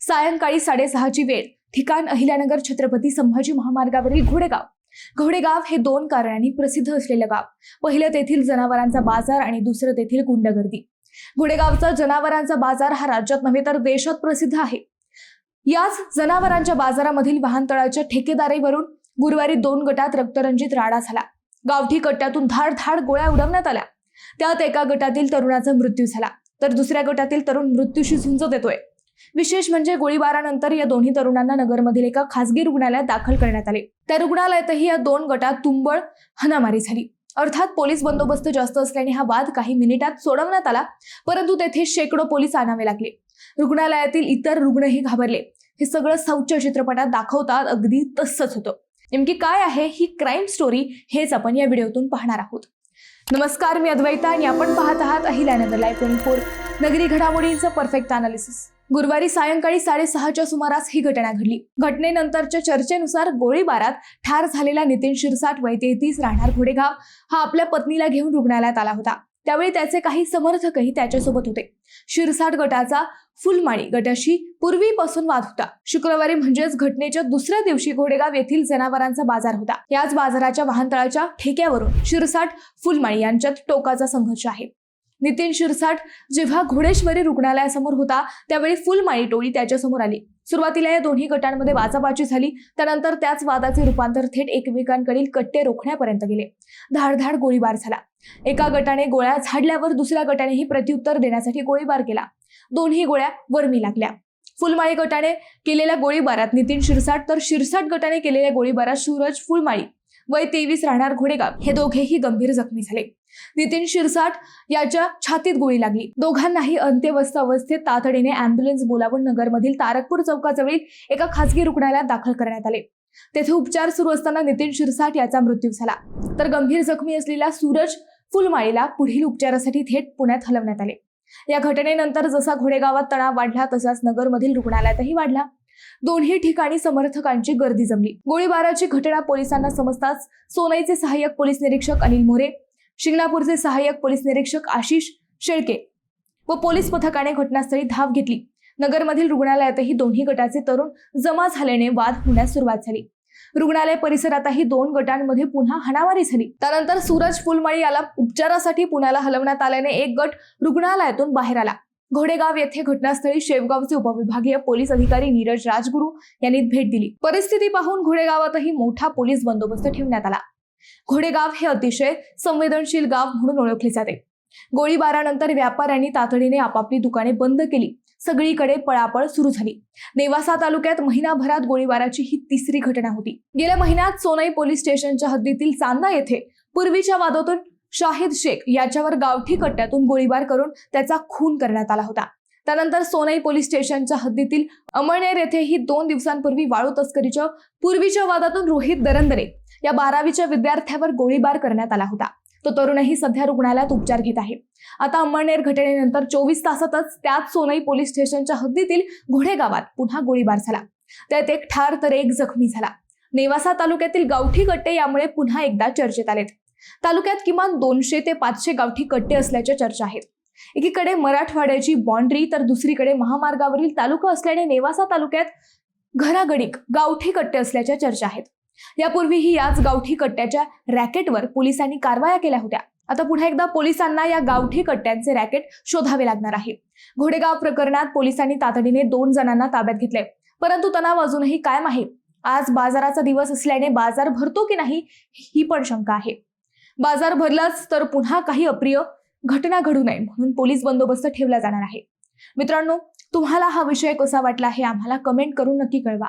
सायंकाळी साडेसहाची वेळ. ठिकाण अहिल्यानगर छत्रपती संभाजी महामार्गावरील घोडेगाव. घोडेगाव हे दोन कारणांनी प्रसिद्ध असलेलं गाव. पहिलं तेथील जनावरांचा बाजार आणि दुसरं तेथील गुंडगर्दी. घोडेगावचा जनावरांचा बाजार हा राज्यात नव्हे तर देशात प्रसिद्ध आहे. याच जनावरांच्या बाजारामधील वाहनतळाच्या ठेकेदारीवरून गुरुवारी दोन गटात रक्तरंजित राडा झाला. गावठी कट्ट्यातून धाड धाड गोळ्या उडवण्यात आल्या. त्यात एका गटातील तरुणाचा मृत्यू झाला. तर दुसऱ्या गटातील तरुण मृत्यूशी झुंज देतोय विशेष म्हणजे गोळीबारानंतर या दोन्ही तरुणांना नगरमधील एका खासगी रुग्णालयात दाखल करण्यात आले. त्या रुग्णालयातही या दोन गटात तुंबळ हाणामारी झाली. अर्थात पोलीस बंदोबस्त जास्त असल्याने हा वाद काही मिनिटात सोडवण्यात आला परंतु तेथे शेकडो पोलीस आणावे लागले. रुग्णालयातील इतर रुग्णही घाबरले. हे सगळं सौच्य चित्रपटात दाखवतात अगदी तसंच होतं. नेमकी काय आहे ही क्राईम स्टोरी हेच आपण या व्हिडिओतून पाहणार आहोत. नमस्कार मी अद्वैता आणि आपण पाहत आहात अहिल्यानगर लाईव्ह ट्वेंटी फोर नगरी घडामोडींचं परफेक्ट अनालिसिस गुरुवारी सायंकाळी साडेसहाच्या सुमारास ही घटना घडली. घटनेनंतरच्या चर्चेनुसार गोळीबारात ठार झालेला नितीन शिरसाट वय तेहतीस राहणार घोडेगाव हा आपल्या पत्नीला घेऊन रुग्णालयात आला होता. त्यावेळी त्याचे काही समर्थकही त्याच्यासोबत होते. शिरसाट गटाचा फुलमाळी गटाशी पूर्वीपासून वाद होता. शुक्रवारी म्हणजेच घटनेच्या दुसऱ्या दिवशी घोडेगाव येथील जनावरांचा बाजार होता. याच बाजाराच्या वाहनतळाच्या ठेक्यावरून शिरसाट फुलमाळी यांच्यात टोकाचा संघर्ष आहे. नितीन शिरसाट जेव्हा घोडेश्वरी रुग्णालयासमोर होता त्यावेळी फुलमाळी टोळी त्याच्यासमोर आली. सुरुवातीला या दोन्ही गटांमध्ये वाचाबाची झाली त्यानंतर त्याच वादाचे रूपांतर थेट एकमेकांकडील कट्टे रोखण्यापर्यंत गेले. धाडधाड गोळीबार झाला. एका गटाने गोळ्या झाडल्यावर दुसऱ्या गटानेही प्रत्युत्तर देण्यासाठी गोळीबार केला. दोन्ही गोळ्या वर्मी लागल्या. फुलमाळी गटाने केलेल्या गोळीबारात नितीन शिरसाट तर शिरसाट गटाने केलेल्या गोळीबारात सूरज फुलमाळी वय तेवीस राहणार घोडेगाव. हे दोघेही गंभीर जखमी झाले. नितीन शिरसाट याच्या छातीत गोळी लागली. दोघांनाही अंत्यवस्थ अवस्थेत तातडीने अँब्युलन्स बोलावून नगरमधील तारकपूर चौकाजवळील एका खासगी रुग्णालयात दाखल करण्यात आले. तेथे उपचार सुरू असताना नितीन शिरसाट याचा मृत्यू झाला. तर गंभीर जखमी असलेला सूरज फुलमाळीला पुढील उपचारासाठी थेट पुण्यात हलवण्यात आले. या घटनेनंतर जसा घोडेगावात तणाव वाढला तसाच नगरमधील रुग्णालयातही वाढला. दोन्ही ठिकाणी समर्थकांची गर्दी जमली. गोळीबाराची घटना पोलिसांना समजताच सोनईचे सहाय्यक पोलीस निरीक्षक अनिल मोरे शिंगणापूरचे सहाय्यक पोलीस निरीक्षक आशिष शेळके व पोलीस पथकाने घटनास्थळी धाव घेतली. नगरमधील रुग्णालयातही दोन्ही गटाचे तरुण जमा झाल्याने वाद होण्यास सुरुवात झाली. रुग्णालय परिसरातही दोन गटांमध्ये पुन्हा हाणामारी झाली. त्यानंतर सूरज फुलमाळी याला उपचारासाठी पुण्याला हलवण्यात आल्याने एक गट रुग्णालयातून बाहेर आला. घोडेगाव येथे घटनास्थळी शेवगावचे उपविभागीय पोलीस अधिकारी नीरज राजगुरू यांनी भेट दिली. परिस्थिती पाहून घोडेगावातही मोठा पोलीस बंदोबस्त ठेवण्यात आला. घोडेगाव हे अतिशय संवेदनशील गाव म्हणून ओळखले जाते. गोळीबारानंतर व्यापाऱ्यांनी तातडीने आपापली दुकाने बंद केली. सगळीकडे पळापळ सुरू झाली. नेवासा तालुक्यात महिनाभरात गोळीबाराची ही तिसरी घटना होती. गेल्या महिन्यात सोनई पोलीस स्टेशनच्या हद्दीतील चांदा येथे पूर्वीच्या वादातून शाहिद शेख याच्यावर गावठी कट्ट्यातून गोळीबार करून त्याचा खून करण्यात आला होता. त्यानंतर सोनई पोलीस स्टेशनच्या हद्दीतील अमळनेर येथेही दोन दिवसांपूर्वी वाळू तस्करीच्या पूर्वीच्या वादातून रोहित दरंदरे या बारावीच्या विद्यार्थ्यावर गोळीबार करण्यात आला होता. तो तरुणही सध्या रुग्णालयात उपचार घेत आहे. आता अंमळनेर घटनेनंतर चोवीस तासातच त्याच सोनई पोलीस स्टेशनच्या हद्दीतील घोडेगावात पुन्हा गोळीबार झाला. त्यात एक ठार तर एक जखमी झाला. नेवासा तालुक्यातील गावठी कट्टे यामुळे पुन्हा एकदा चर्चेत आलेत. तालुक्यात किमान दोनशे ते पाचशे गावठी कट्टे असल्याच्या चर्चा आहेत. एकीकडे मराठवाड्याची बाँड्री तर दुसरीकडे महामार्गावरील तालुका असल्याने नेवासा तालुक्यात घरागडीक गावठी कट्टे असल्याच्या चर्चा आहेत. यापूर्वीही याच गावठी कट्ट्याच्या रॅकेटवर पोलिसांनी कारवाया केल्या होत्या. आता पुन्हा एकदा पोलिसांना या गावठी कट्ट्यांचे रॅकेट शोधावे लागणार आहे. घोडेगाव प्रकरणात पोलिसांनी तातडीने दोन जणांना ताब्यात घेतले परंतु तणाव अजूनही कायम आहे. आज बाजाराचा दिवस असल्याने बाजार भरतो की नाही ही पण शंका आहे. बाजार भरलाच तर पुन्हा काही अप्रिय घटना घडू नये म्हणून पोलीस बंदोबस्त ठेवला जाणार आहे. मित्रांनो तुम्हाला हा विषय कसा वाटला हे आम्हाला कमेंट करून नक्की कळवा.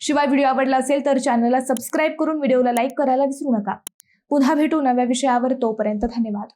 शिवाय व्हिडिओ आवडला असेल तर चॅनलला सबस्क्राईब करून व्हिडिओला लाईक करायला विसरू नका. पुन्हा भेटू नव्या विषयावर तोपर्यंत धन्यवाद.